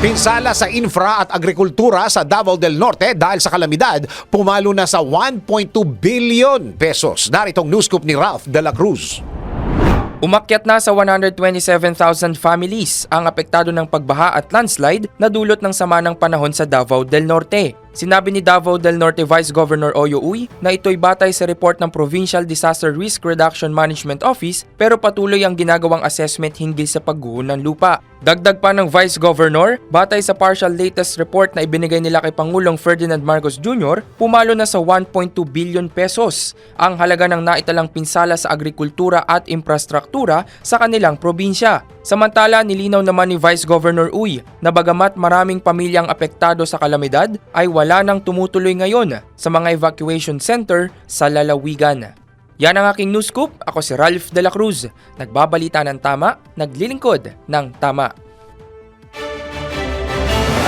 Pinsala sa infra at agrikultura sa Davao del Norte dahil sa kalamidad, pumalo na sa 1.2 billion pesos. Daritong news scoop ni Ralph de la Cruz. Umakyat na sa 127,000 families ang apektado ng pagbaha at landslide na dulot ng sama ng panahon sa Davao del Norte. Sinabi ni Davao del Norte Vice Governor Oyo Uy na ito'y batay sa report ng Provincial Disaster Risk Reduction Management Office pero patuloy ang ginagawang assessment hinggil sa pagguho ng lupa. Dagdag pa ng Vice Governor, batay sa partial latest report na ibinigay nila kay Pangulong Ferdinand Marcos Jr., pumalo na sa 1.2 billion pesos ang halaga ng naitalang pinsala sa agrikultura at infrastruktura sa kanilang probinsya. Samantala, nilinaw naman ni Vice Governor Uy na bagamat maraming pamilyang apektado sa kalamidad, ay wala nang tumutuloy ngayon sa mga evacuation center sa lalawigan. Yan ang aking news scoop. Ako si Ralph De La Cruz. Nagbabalita ng tama, naglilingkod ng tama.